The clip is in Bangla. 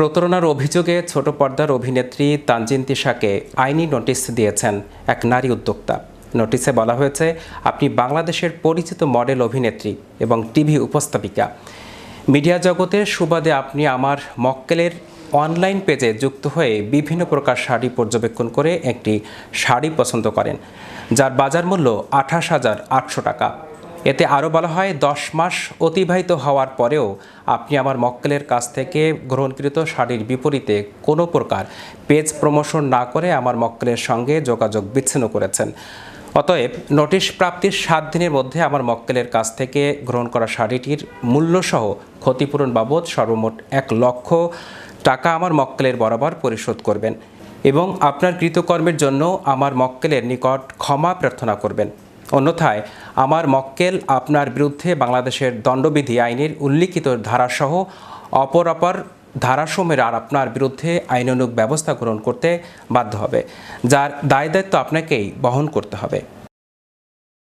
প্রতারণার অভিযোগে ছোট পর্দার অভিনেত্রী তানজিন তিশাকে আইনি নোটিশ দিয়েছেন এক নারী উদ্যোক্তা। নোটিশে বলা হয়েছে, আপনি বাংলাদেশের পরিচিত মডেল অভিনেত্রী এবং টিভি উপস্থাপিকা। মিডিয়া জগতের সুবাদে আপনি আমার মক্কেলের অনলাইন পেজে যুক্ত হয়ে বিভিন্ন প্রকার শাড়ি পর্যবেক্ষণ করে একটি শাড়ি পছন্দ করেন, যার বাজার মূল্য আঠাশ হাজার আটশো টাকা। এতে আরও বলা হয়, দশ মাস অতিবাহিত হওয়ার পরেও আপনি আমার মক্কেলের কাছ থেকে গ্রহণকৃত শাড়ির বিপরীতে কোনো প্রকার পেজ প্রমোশন না করে আমার মক্কেলের সঙ্গে যোগাযোগ বিচ্ছিন্ন করেছেন। অতএব নোটিশ প্রাপ্তির সাত দিনের মধ্যে আমার মক্কেলের কাছ থেকে গ্রহণ করা শাড়িটির মূল্যসহ ক্ষতিপূরণ বাবদ সর্বমোট এক লক্ষ টাকা আমার মক্কেলের বরাবর পরিশোধ করবেন এবং আপনার কৃতকর্মের জন্য আমার মক্কেলের নিকট ক্ষমা প্রার্থনা করবেন। অন্যথায় আমার মক্কেল আপনার বিরুদ্ধে বাংলাদেশের দণ্ডবিধি আইনের উল্লিখিত ধারাসহ অপরাপর অপর ধারাসমূহের আর আপনার বিরুদ্ধে আইনানুগ ব্যবস্থা গ্রহণ করতে বাধ্য হবে, যার দায় দায়িত্ব আপনাকেই বহন করতে হবে।